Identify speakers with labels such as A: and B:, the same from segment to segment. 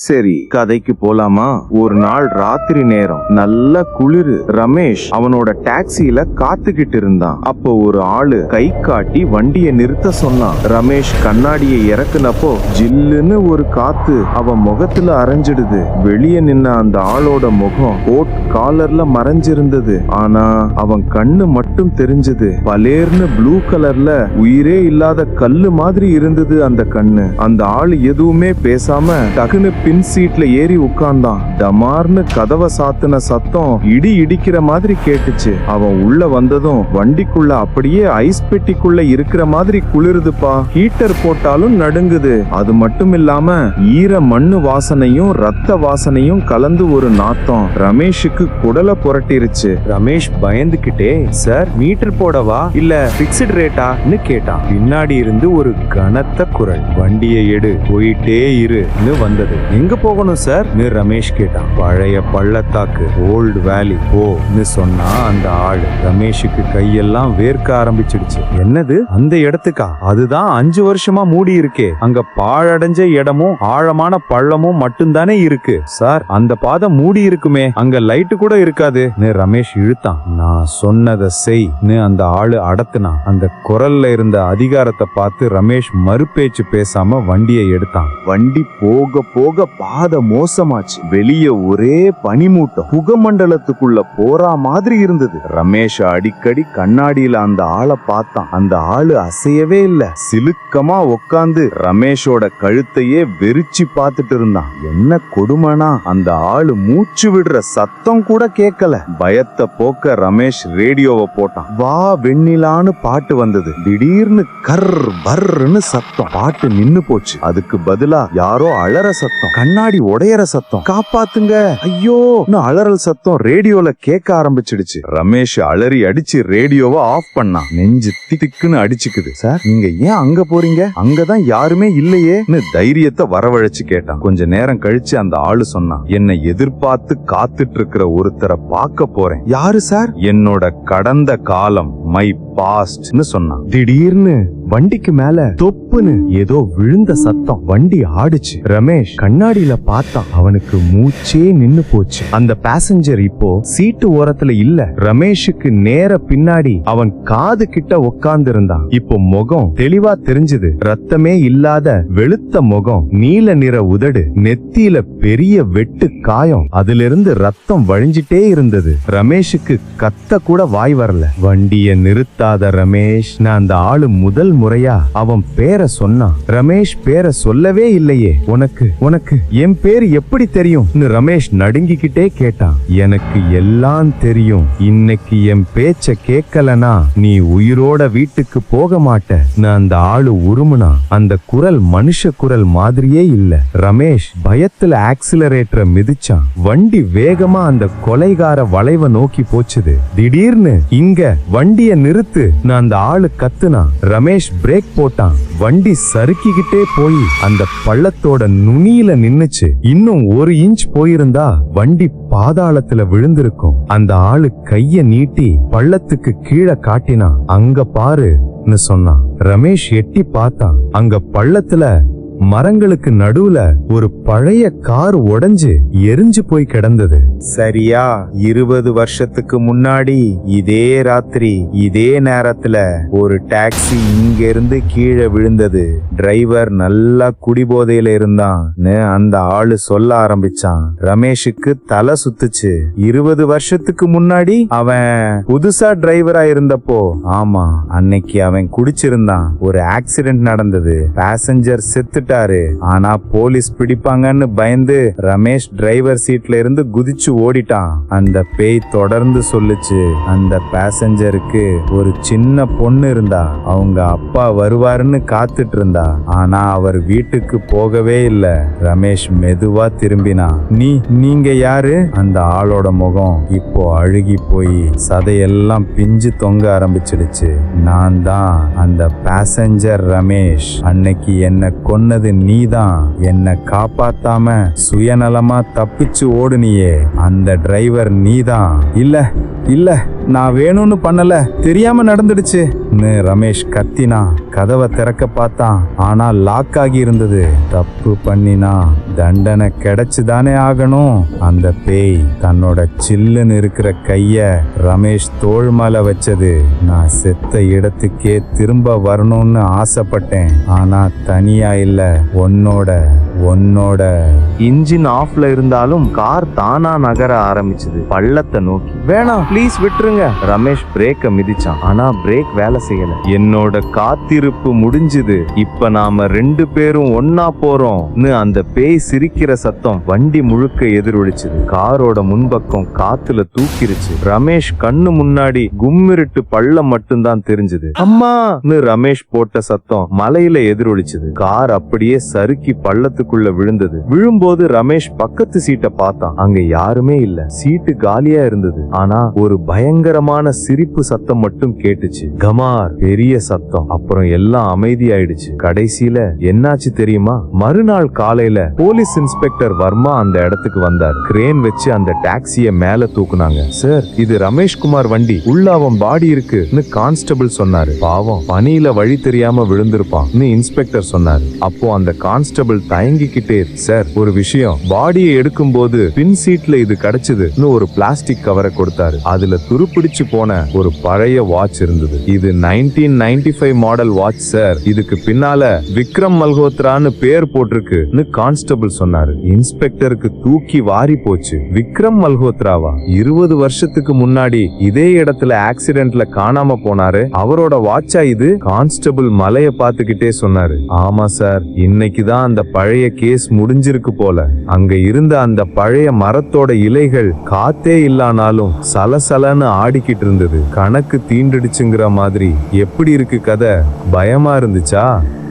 A: சரி கதைக்கு போலாமா? ஒரு நாள் ராத்திரி நேரம். நல்ல குளிரு. ரமேஷ் அவனோட டாக்ஸில காத்துக்கிட்டு இருந்தான். அப்போ ஒரு ஆளு கை காட்டி வண்டியை நிறுத்த சொன்னான். ரமேஷ் கண்ணாடியை இறக்குனப்போ ஜில்லுன்னு ஒரு காத்து அவன் முகத்துல அரைஞ்சிடுது. வெளியே நின்ன அந்த ஆளோட முகம் கோட் காலர்ல மறைஞ்சிருந்தது. ஆனா அவன் கண்ணு மட்டும் தெரிஞ்சது. பலேர்னு ப்ளூ கலர்ல உயிரே இல்லாத கல்லு மாதிரி இருந்தது அந்த கண்ணு. அந்த ஆளு எதுவுமே பேசாம டகுனு பின் சீட்ல ஏறி உட்கார்ந்தான் டமார்னு கதவை சாத்துன சத்தம் இடி இடிக்கிற மாதிரி கேட்டுச்சு. அவன் உள்ள வந்ததும் வண்டிக்குள்ள அப்படியே ஐஸ் பெட்டிக்குள்ள இருக்கிற மாதிரி குளிருதுப்பா. ஹீட்டர் போட்டாலும் நடுங்குது. அது மட்டும் இல்லாம ஈர மண்ணு வாசனையும் ரத்த வாசனையும் கலந்து ஒரு நாத்தம். ரமேஷுக்கு குடலை புரட்டிருச்சு.
B: ரமேஷ் பயந்துகிட்டே சார் மீட்டர் போடவா? இல்ல பிக்சட் ரேட்டான்னு கேட்டான். பின்னாடி இருந்து ஒரு கனத்த குரல். வண்டியை எடு போயிட்டே இருன்னு வந்தது. எங்க போகணும் சார்? ரமேஷ் கேட்டான். பழைய பள்ளத்தாக்கு ஓல்டு வேலி போன்னு சொன்னா அந்த ஆள் ரமேஷுக்கு கையெல்லாம் வேர்க்க ஆரம்பிச்சிடுச்சு. என்னது? அந்த இடத்துக்கா? அதுதான் அஞ்சு வருஷமா மூடி இருக்கே. அங்க பாழடைஞ்ச இடமும் ஆழமான பள்ளமும் மட்டும்தானே இருக்கு. சார் அந்த பாதை மூடி இருக்குமே. அங்க லைட்டு கூட இருக்காது. ரமேஷ் இழுத்தான். நான் சொன்னதை செய்னு அந்த ஆளு அடத்துனான். அந்த குரல்ல இருந்த அதிகாரத்தை பார்த்து ரமேஷ் மறுபேச்சு பேசாம வண்டியை எடுத்தான்.
A: வண்டி போக போக பாதை மோசமாச்சு. வெளியே ஒரே பனிமூட்டம். புகமண்டலத்துக்குள்ள போறா மாதிரி இருந்தது. ரமேஷ் அடிக்கடி கண்ணாடியில அந்த ஆளை பார்த்தான் அந்த ஆளு அசையவே இல்ல. சிலுக்கமா உக்காந்து ரமேஷோட கழுத்தையே வெறிச்சு பார்த்துட்டு இருந்தான் என்ன கொடுமனா அந்த ஆளு மூச்சு விடுற சத்தம் கூட கேட்கல. பயத்தை போக்க ரமேஷ் ரேடியோவை போட்டான். வா வெண்ணிலான்னு பாட்டு வந்தது. திடீர்னு கர் பர்னு சத்தம். பாட்டு நின்னு போச்சு. அதுக்கு பதிலா யாரோ அழற சத்தம். கண்ணாடி உடையற சத்தம். காப்பாத்துங்க. ஐயோ அலறல் சத்தம் ரேடியோல கேட்க ஆரம்பிச்சிடுச்சு. ரமேஷ் அலறி அடிச்சு ரேடியோவை ஆஃப் பண்ணான். நெஞ்சு திக்குன்னு அடிச்சுக்குது. சார் நீங்க ஏன் அங்க போறீங்க? அங்கதான் யாருமே இல்லையேன்னு தைரியத்தை வரவழைச்சு கேட்டான். கொஞ்ச நேரம் கழிச்சு அந்த ஆளு சொன்னான். என்னை எதிர்பார்த்து காத்துட்டு இருக்கிற ஒருத்தரை பார்க்க போறேன். யாரு சார்? என்னோட கடந்த காலம் மை பாஸ்ட்னு சொன்னான். திடீர்னு வண்டிக்கு மேல தொப்புன்னு ஏதோ விழுந்த சத்தம். வண்டி ஆடுச்சு. ரமேஷ் கண்ணாடியில பார்த்தான் அவனுக்கு மூச்சே நின்னு போச்சு. அந்த பேசஞ்சர் இப்போ சீட்டு ஓரத்துல இல்ல. ரமேஷுக்கு நேர பின்னாடி அவன் காது கிட்ட உட்கார்ந்து இருந்தான் இப்போ முகம் தெளிவா தெரிஞ்சது. ரத்தமே இல்லாத வெளுத்த முகம் நீல நிற உதடு நெத்தியில பெரிய வெட்டு காயம். அதிலிருந்து ரத்தம் வழிஞ்சிட்டே இருந்தது. ரமேஷுக்கு கத்த கூட வாய் வரல. வண்டிய நிறுத்தாத ரமேஷ் நான் அந்த ஆளு முதல் முறையா அவன் பேரை சொன்னான். ரமேஷ் பேரை சொல்லவே இல்லையே. உனக்கு உனக்கு என் பேர் எப்படி தெரியும்? ரமேஷ் நடுங்கிக்கிட்டே கேட்டான். எனக்கு எல்லாம் தெரியும். இன்னைக்கு என் பேச்ச கேட்கலனா நீ உயிரோட வீட்டுக்கு போக மாட்ட. நான் அந்த ஆளு உருமுனா. அந்த குரல் மனுஷ குரல் மாதிரியே இல்ல. ரமேஷ் பயத்துல ஆக்சிலரேட்டரை மிதிச்சான். வண்டி வேகமா அந்த கொலைகார வளைவை நோக்கி போச்சுது. திடீர்னு இங்க வண்டிய நிறுத்து நான் அந்த ஆளு கத்துனா. ரமேஷ் பிரேக் போட்டான். வண்டி சறுக்கிக்கிட்டே போய் அந்த பள்ளத்தோட நுனியில நின்னுச்சு. இன்னும் ஒரு இன்ச் போயிருந்தா வண்டி பாதாளத்துல விழுந்திருக்கும். அந்த ஆளு கைய நீட்டி பள்ளத்துக்கு கீழே காட்டினான் அங்க பாருன்னு சொன்னான். ரமேஷ் எட்டி பார்த்தான். அங்க பள்ளத்துல மரங்களுக்கு நடுவுல ஒரு பழைய கார் உடைஞ்சு எரிஞ்சு போய் கிடந்தது. சரியா இருபது வருஷத்துக்கு முன்னாடி இதே ராத்திரி இதே நேரத்துல ஒரு டாக்ஸி இங்க இருந்து கீழே விழுந்தது. டிரைவர் நல்லா குடிபோதையில இருந்தான்னு அந்த ஆளு சொல்ல ஆரம்பிச்சான். ரமேஷுக்கு தலை சுத்துச்சு. இருபது வருஷத்துக்கு முன்னாடி அவன் புதுசா டிரைவரா இருந்தப்போ ஆமா அன்னைக்கு அவன் குடிச்சிருந்தான். ஒரு ஆக்சிடென்ட் நடந்தது. பேசஞ்சர் செத்துட்டாரு ஆனா போலீஸ் பிடிப்பாங்கன்னு பயந்து ரமேஷ் டிரைவர் சீட்ல இருந்து குதிச்சு ஓடிட்டான். அந்த பேய் தொடர்ந்து சொல்லுச்சு அந்த பேசஞ்சருக்கு ஒரு சின்ன பொண்ணு இருந்தா அவங்க அப்பா வருவாருன்னு காத்துட்டு இருந்தா. ஆனா அவர் வீட்டுக்கு போகவே இல்ல. ரமேஷ் மெதுவா திரும்பினா நீ நீங்க யாரு? அந்த ஆளோட முகம் இப்போ அழுகி போய் சதையெல்லாம் பிஞ்சு தொங்க ஆரம்பிச்சிடுச்சு. நான் தான் அந்த பேசஞ்சர் ரமேஷ். அன்னைக்கு என்ன கொன்னது
B: கொன்னது நீதான். என்ன காப்பாத்தாம சுயநலமா தப்பிச்சு ஓடுனியே. அந்த டிரைவர் நீதான். இல்ல இல்ல நான் வேணும்னு பண்ணல. தெரியாம நடந்துடுச்சுன்னு ரமேஷ் கத்தினா கதவை திறக்க பார்த்தான். ஆனா லாக் ஆகி இருந்தது. தப்பு பண்ணினா தண்டனை கிடைச்சுதானே ஆகணும். அந்த பேய் தன்னோட சில்லுன்னு இருக்கிற கைய ரமேஷ் தோள் மேல வச்சது. நான் செத்த இடத்துக்கே திரும்ப வரணும்னு ஆசைப்பட்டேன். ஆனா தனியா இல்ல. உன்னோட உன்னோட.
A: இன்ஜின் ஆஃப்ல இருந்தாலும் கார் தானா நகர ஆரம்பிச்சது. பள்ளத்தை நோக்கி. வேணாம் ப்ளீஸ் விட்டுருங்க. ரமேஷ் பிரேக்க மிதிச்சான். ஆனா பிரேக் வேலை செய்யல. என்னோட காத்திருப்பு முடிஞ்சுது. இப்ப நாம ரெண்டு பேரும் ஒன்னா போறோம்னு அந்த பேய் சிரிக்கிற சத்தம் வண்டி முழுக்க எதிரொலிச்சது. காரோட முன்பக்கம் காத்துல தூக்கிருச்சு. ரமேஷ் கண்ணு முன்னாடி கும்மிருட்டு பள்ளம் மட்டும்தான் தெரிஞ்சது. அம்மான்னு ரமேஷ் போட்ட சத்தம் மலையில எதிரொலிச்சது. கார் அப்படி அப்படியே சறுக்கி பள்ளத்துக்குள்ள விழுந்தது. விழும்போது ரமேஷ் பக்கத்து சீட்டை பார்த்தான். அங்க யாருமே இல்ல. சீட்டு காலியா இருந்தது. ஆனா ஒரு பயங்கரமான சிரிப்பு சத்தம் மட்டும் கேட்டுச்சு. கமார்! பெரிய சத்தம். அப்புறம் எல்லாம் அமைதியாயிடுச்சு. கடைசியில என்னாச்சு தெரியுமா? மறுநாள் காலையில போலீஸ் இன்ஸ்பெக்டர் வர்மா அந்த இடத்துக்கு வந்தார். கிரேன் வச்சு அந்த டாக்ஸிய மேல தூக்குனாங்க. சார் இது ரமேஷ் குமார் வண்டி. உள்ள அவன் பாடி இருக்குன்னு கான்ஸ்டபிள் சொன்னாரு. பாவம் பனியில வழி தெரியாம விழுந்திருப்பான்னு இன்ஸ்பெக்டர் சொன்னாரு. அப்போ அந்த கான்ஸ்டபிள் தயங்கிக்கிட்டே சார் ஒரு விஷயம். பாடியை எடுக்கும் போது பின் சீட்ல இது கிடைச்சதுன்னு ஒரு பிளாஸ்டிக் கவரை கொடுத்தாரு. அதுல துருப்பிடிச்சு போன ஒரு பழைய வாட்ச் இருந்தது. இது nineteen ninety five model watch sir. இதுக்கு பின்னால விக்ரம் மல்ஹோத்ரான்னு பேர் போட்டிருக்குன்னு கான்ஸ்டபிள் சொன்னாரு. இன்ஸ்பெக்டருக்கு தூக்கி வாரி போச்சு. விக்ரம் மல்ஹோத்ராவா? இருபது வருஷத்துக்கு முன்னாடி இதே இடத்துல ஆக்சிடென்ட்ல காணாம போனாரு. அவரோட வாட்சா இது? கான்ஸ்டபிள் மலைய பார்த்துக்கிட்டே சொன்னாரு. ஆமா சார். இன்னைக்கு தான் அந்த பழைய கேஸ் முடிஞ்சிருக்கு போல. அங்க இருந்த அந்த பழைய மரத்தோட இலைகள் காத்தே இல்லானாலும் சலசலன்னு ஆடிக்கிட்டு இருந்தது. கணக்கு தீண்டுடுச்சுங்கிற மாதிரி. எப்படி இருக்கு கதை? பயமா இருந்துச்சா?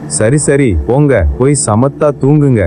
A: சரி சரி போங்க போய் சமத்தா தூங்குங்க.